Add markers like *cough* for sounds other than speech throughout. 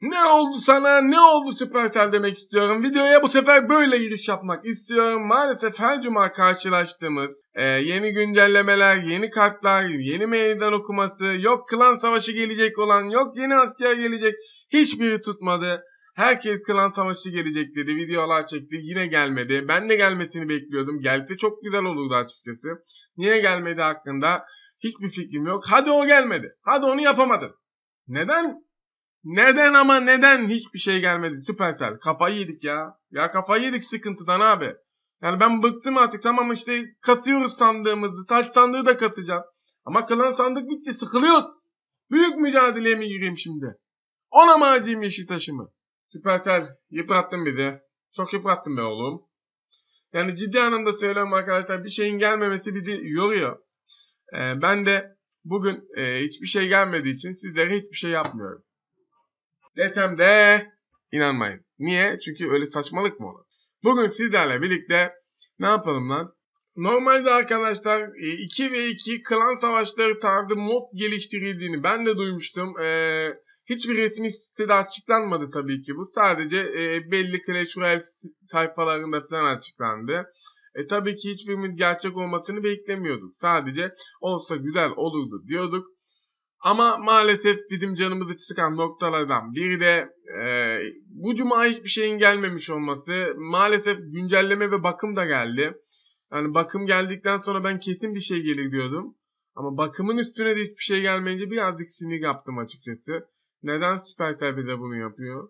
Ne oldu sana? Ne oldu Süpersel demek istiyorum. Videoya bu sefer böyle giriş yapmak istiyorum. Maalesef her cuma karşılaştığımız e, yeni güncellemeler, yeni kartlar, yeni meydan okuması, yok klan savaşı gelecek olan, yok yeni asker gelecek. Hiçbiri tutmadı. Herkes klan savaşı gelecek dedi. Videolar çekti. Yine gelmedi. Ben de gelmesini bekliyordum. Gelse çok güzel olurdu açıkçası. Niye gelmedi hakkında hiçbir fikrim yok. Hadi o gelmedi. Hadi onu yapamadın. Neden? Neden ama neden hiçbir şey gelmedi Süpersel? Kafayı yedik ya. Ya kafayı yedik sıkıntıdan abi. Yani ben bıktım artık tamam işte katıyoruz sandığımızı. Taş sandığı da katacağız. Ama klan sandık bitti sıkılıyor. Büyük mücadeleye mi gireyim şimdi? Ona mı acıyım yeşil taşımı? Süpersel yıprattın bizi. Çok yıprattın be oğlum. Yani ciddi anlamda söylüyorum arkadaşlar bir şeyin gelmemesi bizi yoruyor. Ee, ben de bugün e, hiçbir şey gelmediği için sizlere hiçbir şey yapmıyorum. Desem de inanmayın. Niye? Çünkü öyle saçmalık mı olur? Bugün sizlerle birlikte ne yapalım lan? Normalde arkadaşlar 2 ve 2 klan savaşları tarzı mod geliştirildiğini ben de duymuştum. Ee, hiçbir resmi sitede açıklanmadı tabii ki bu. Sadece e, belli Clash Royale sayfalarında falan açıklandı. E tabii ki hiçbirimiz gerçek olmasını beklemiyorduk. Sadece olsa güzel olurdu diyorduk. Ama maalesef bizim canımızı sıkan noktalardan biri de e, bu cuma hiçbir şeyin gelmemiş olması. Maalesef güncelleme ve bakım da geldi. Yani bakım geldikten sonra ben kesin bir şey gelir diyordum. Ama bakımın üstüne de hiçbir şey gelmeyince birazcık sinir yaptım açıkçası. Neden Süper bize bunu yapıyor?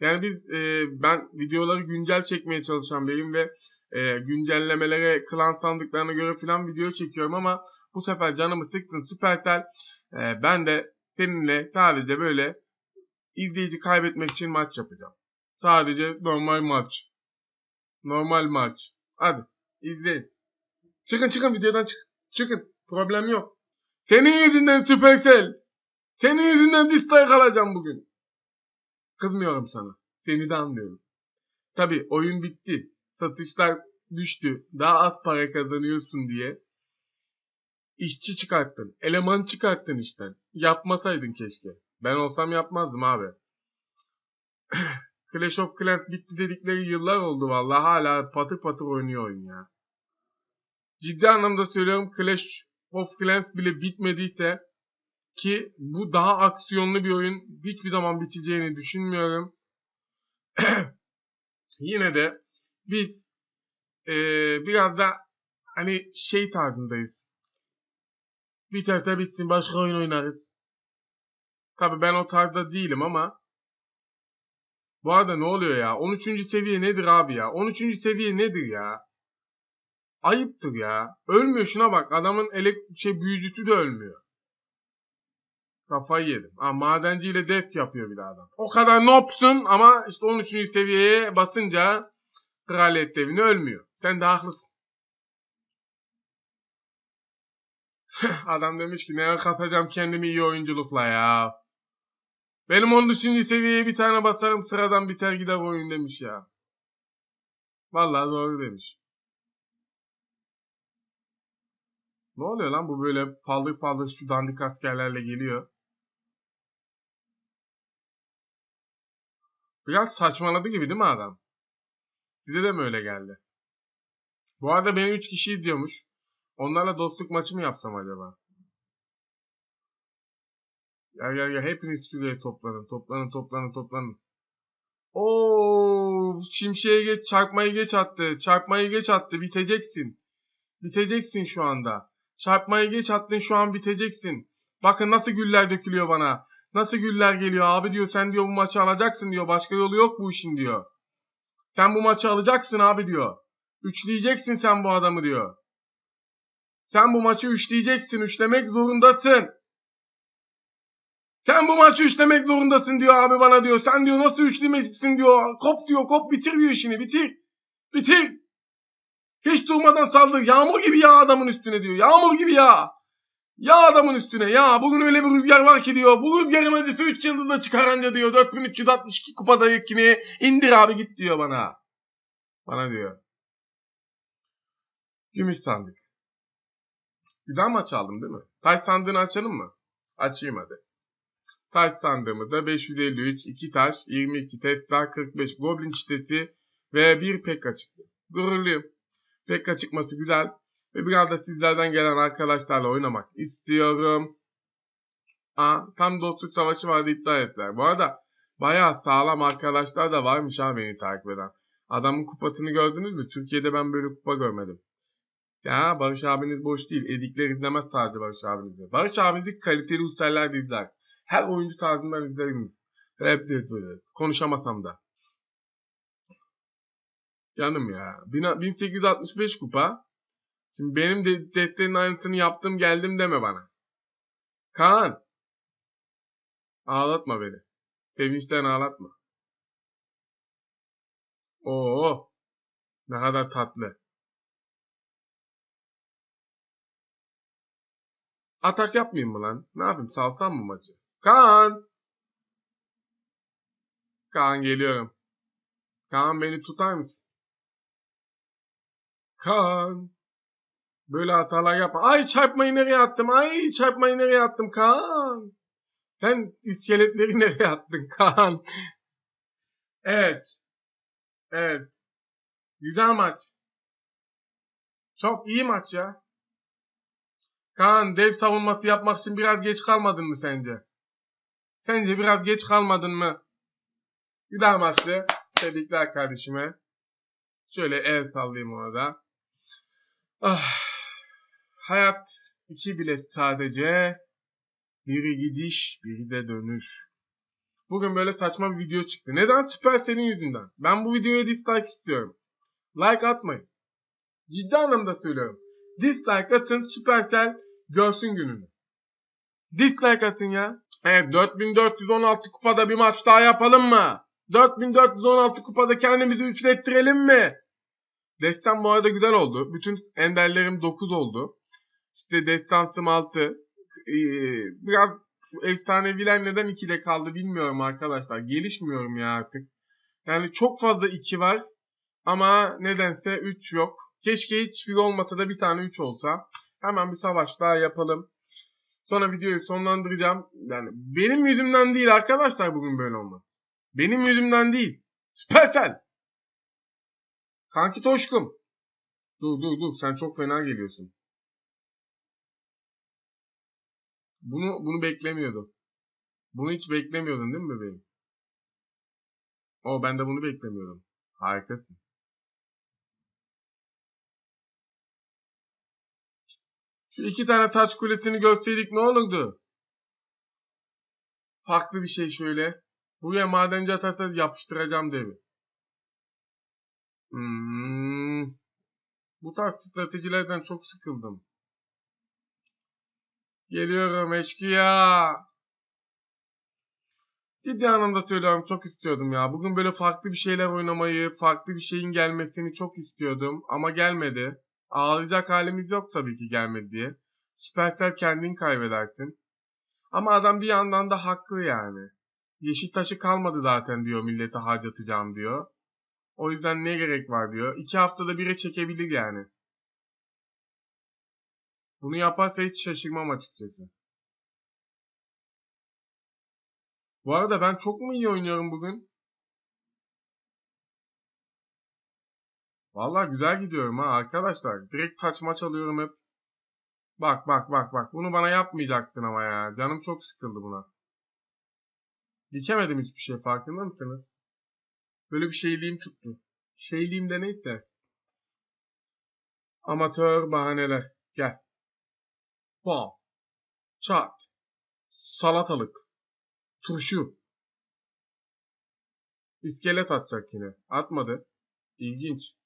Yani biz e, ben videoları güncel çekmeye çalışan biriyim ve e, güncellemelere, klan sandıklarına göre falan video çekiyorum ama bu sefer canımı sıktın Süpertel. E, ben de seninle sadece böyle izleyici kaybetmek için maç yapacağım. Sadece normal maç. Normal maç. Hadi izleyin. Çıkın çıkın videodan çık. Çıkın. Problem yok. Senin yüzünden Süpersel. Senin yüzünden dislike alacağım bugün. Kızmıyorum sana. Seni de anlıyorum. Tabi oyun bitti. Satışlar düştü. Daha az para kazanıyorsun diye. İşçi çıkarttın. Eleman çıkarttın işten. Yapmasaydın keşke. Ben olsam yapmazdım abi. *clears throat* Clash of Clans bitti dedikleri yıllar oldu vallahi hala patır patır oynuyor oyun ya. Ciddi anlamda söylüyorum Clash of Clans bile bitmediyse ki bu daha aksiyonlu bir oyun hiçbir zaman biteceğini düşünmüyorum. *clears throat* Yine de biz ee, biraz da hani şey tarzındayız. Biterse bitsin başka oyun oynarız. Tabi ben o tarzda değilim ama bu arada ne oluyor ya? 13. seviye nedir abi ya? 13. seviye nedir ya? Ayıptır ya. Ölmüyor şuna bak. Adamın elek şey büyücüsü de ölmüyor. Kafayı yedim. Ha, madenciyle def yapıyor bir adam. O kadar nopsun ama işte 13. seviyeye basınca kraliyet devini ölmüyor. Sen de haklısın. *laughs* adam demiş ki ne katacağım kendimi iyi oyunculukla ya. Benim 13. seviyeye bir tane basarım sıradan biter gider oyun demiş ya. Vallahi doğru demiş. Ne oluyor lan bu böyle paldır paldır şu dandik askerlerle geliyor. Biraz saçmaladı gibi değil mi adam? Size de mi öyle geldi? Bu arada beni 3 kişi izliyormuş. Onlarla dostluk maçı mı yapsam acaba? Gel gel gel hepiniz şuraya toplanın. Toplanın toplanın toplanın. Oo, şimşeğe geç, çarpmayı geç attı. Çarpmayı geç attı. Biteceksin. Biteceksin şu anda. Çarpmayı geç attın şu an biteceksin. Bakın nasıl güller dökülüyor bana. Nasıl güller geliyor abi diyor. Sen diyor bu maçı alacaksın diyor. Başka yolu yok bu işin diyor. Sen bu maçı alacaksın abi diyor. Üçleyeceksin sen bu adamı diyor. Sen bu maçı üçleyeceksin. Üçlemek zorundasın. Sen bu maçı üçlemek zorundasın diyor abi bana diyor. Sen diyor nasıl üçlemeksin diyor. Kop diyor kop bitir diyor işini bitir. Bitir. Hiç durmadan saldır. Yağmur gibi ya adamın üstüne diyor. Yağmur gibi ya. Ya adamın üstüne ya. Bugün öyle bir rüzgar var ki diyor. Bu rüzgarın acısı 3 yıldızda çıkarınca diyor. 4362 kupadayıkini indir abi git diyor bana. Bana diyor. Gümüş sandık. Güzel maç aldım değil mi? Taş sandığını açalım mı? Açayım hadi. Taş sandığımızda 553, 2 taş, 22 Tesla, 45 Goblin çitesi ve 1 Pekka çıktı. Gururluyum. Pekka çıkması güzel. Ve biraz da sizlerden gelen arkadaşlarla oynamak istiyorum. Aa, tam dostluk savaşı vardı iddia ettiler. Bu arada bayağı sağlam arkadaşlar da varmış ha beni takip eden. Adamın kupasını gördünüz mü? Türkiye'de ben böyle kupa görmedim. Ya Barış abiniz boş değil. Edikler izlemez sadece Barış abinizi. Barış abinizi kaliteli ustalar izler. Her oyuncu tarzından izlerim. Hep izleriz. Konuşamasam da. Canım ya. 1865 kupa. Şimdi benim de defterin aynısını yaptım geldim deme bana. Kaan. Ağlatma beni. Sevinçten ağlatma. Oo. Ne kadar tatlı. Atak yapmayayım mı lan? Ne yapayım? Salsam mı maçı? Kaan! Kaan geliyorum. Kaan beni tutar mısın? Kaan! Böyle hatalar yapma. Ay çarpmayı nereye attım? Ay çarpmayı nereye attım Kaan? Sen iskeletleri *laughs* nereye attın Kaan? Evet. Evet. Güzel maç. Çok iyi maç ya. Kaan dev savunması yapmak için biraz geç kalmadın mı sence? Sence biraz geç kalmadın mı? Güzel maçtı. Tebrikler kardeşime. Şöyle el sallayayım orada. Ah. Hayat iki bilet sadece. Biri gidiş, biri de dönüş. Bugün böyle saçma bir video çıktı. Neden? Supercell'in yüzünden. Ben bu videoya dislike istiyorum. Like atmayın. Ciddi anlamda söylüyorum. Dislike atın Supercell görsün gününü. Dislike atın ya. Evet 4416 kupada bir maç daha yapalım mı? 4416 kupada kendimizi üçlettirelim mi? Destan bu arada güzel oldu. Bütün enderlerim 9 oldu. İşte destansım 6. Ee, biraz efsaneviler neden 2'de kaldı bilmiyorum arkadaşlar. Gelişmiyorum ya artık. Yani çok fazla 2 var. Ama nedense 3 yok. Keşke hiçbir olmasa da bir tane 3 olsa. Hemen bir savaş daha yapalım. Sonra videoyu sonlandıracağım. Yani benim yüzümden değil arkadaşlar bugün böyle olmaz. Benim yüzümden değil. Süpersel. Kanki Toşkum. Dur dur dur sen çok fena geliyorsun. Bunu bunu beklemiyordum. Bunu hiç beklemiyordun değil mi bebeğim? O ben de bunu beklemiyordum. Harikasın. Şu iki tane taç kulesini görseydik ne olurdu? Farklı bir şey şöyle. Buraya madenci atarsa yapıştıracağım devi. Hmm. Bu tarz stratejilerden çok sıkıldım. Geliyorum eşkıya. Ciddi anlamda söylüyorum çok istiyordum ya. Bugün böyle farklı bir şeyler oynamayı, farklı bir şeyin gelmesini çok istiyordum. Ama gelmedi. Ağlayacak halimiz yok tabii ki gelmedi diye. Supercell kendin kaybedersin. Ama adam bir yandan da haklı yani. Yeşil taşı kalmadı zaten diyor millete harcatacağım diyor. O yüzden ne gerek var diyor. İki haftada bire çekebilir yani. Bunu yaparsa hiç şaşırmam açıkçası. Bu arada ben çok mu iyi oynuyorum bugün? Vallahi güzel gidiyorum ha arkadaşlar. Direkt taç maç alıyorum hep. Bak bak bak bak. Bunu bana yapmayacaktın ama ya. Canım çok sıkıldı buna. Dikemedim hiçbir şey farkında mısınız? Böyle bir şeyliğim tuttu. Şeyliğim de neyse. Amatör bahaneler. Gel. Bam. Çat. Salatalık. Turşu. İskelet atacak yine. Atmadı. İlginç.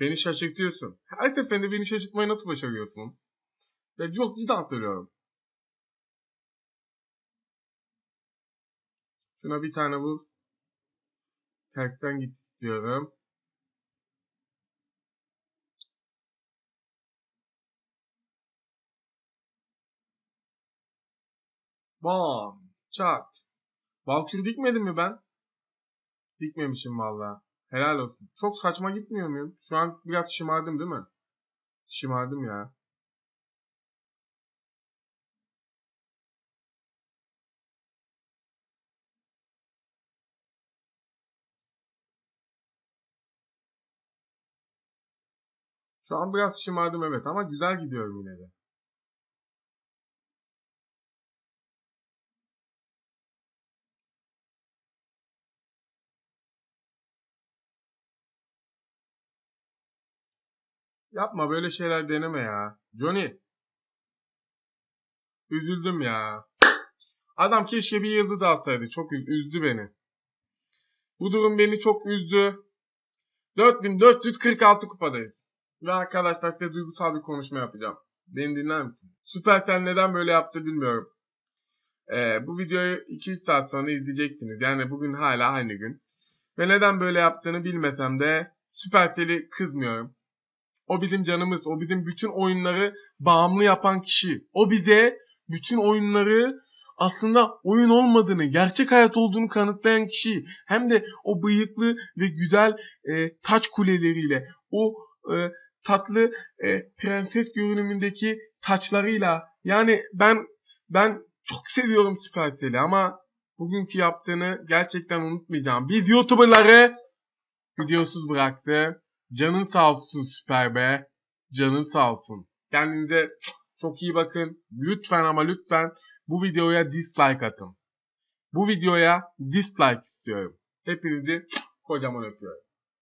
Beni şaşırtıyorsun. Her seferinde beni şaşırtmayı nasıl başarıyorsun? Ya çok cidden söylüyorum. Şuna bir tane vur. Tersten git istiyorum. Bam. Çat. Valkür dikmedim mi ben? Dikmemişim valla. Helal olsun. Çok saçma gitmiyor muyum? Şu an biraz şımardım değil mi? Şımardım ya. Şu an biraz şımardım evet ama güzel gidiyorum yine de. Yapma böyle şeyler deneme ya. Johnny. Üzüldüm ya. Adam keşke bir yıldız atsaydı. Çok üz- üzdü beni. Bu durum beni çok üzdü. 4446 kupadayız. Ve arkadaşlar size duygusal bir konuşma yapacağım. Beni dinler misin? Supercell neden böyle yaptı bilmiyorum. Ee, bu videoyu 2-3 saat sonra izleyeceksiniz. Yani bugün hala aynı gün. Ve neden böyle yaptığını bilmesem de Supercell'i kızmıyorum. O bizim canımız. O bizim bütün oyunları bağımlı yapan kişi. O bize bütün oyunları aslında oyun olmadığını, gerçek hayat olduğunu kanıtlayan kişi. Hem de o bıyıklı ve güzel e, taç kuleleriyle, o e, tatlı e, prenses görünümündeki taçlarıyla. Yani ben ben çok seviyorum Supercell'i ama bugünkü yaptığını gerçekten unutmayacağım. Biz YouTuber'ları videosuz bıraktı. Canın sağ olsun Süper be. Canın sağ olsun. Kendinize çok iyi bakın. Lütfen ama lütfen bu videoya dislike atın. Bu videoya dislike istiyorum. Hepinizi kocaman öpüyorum.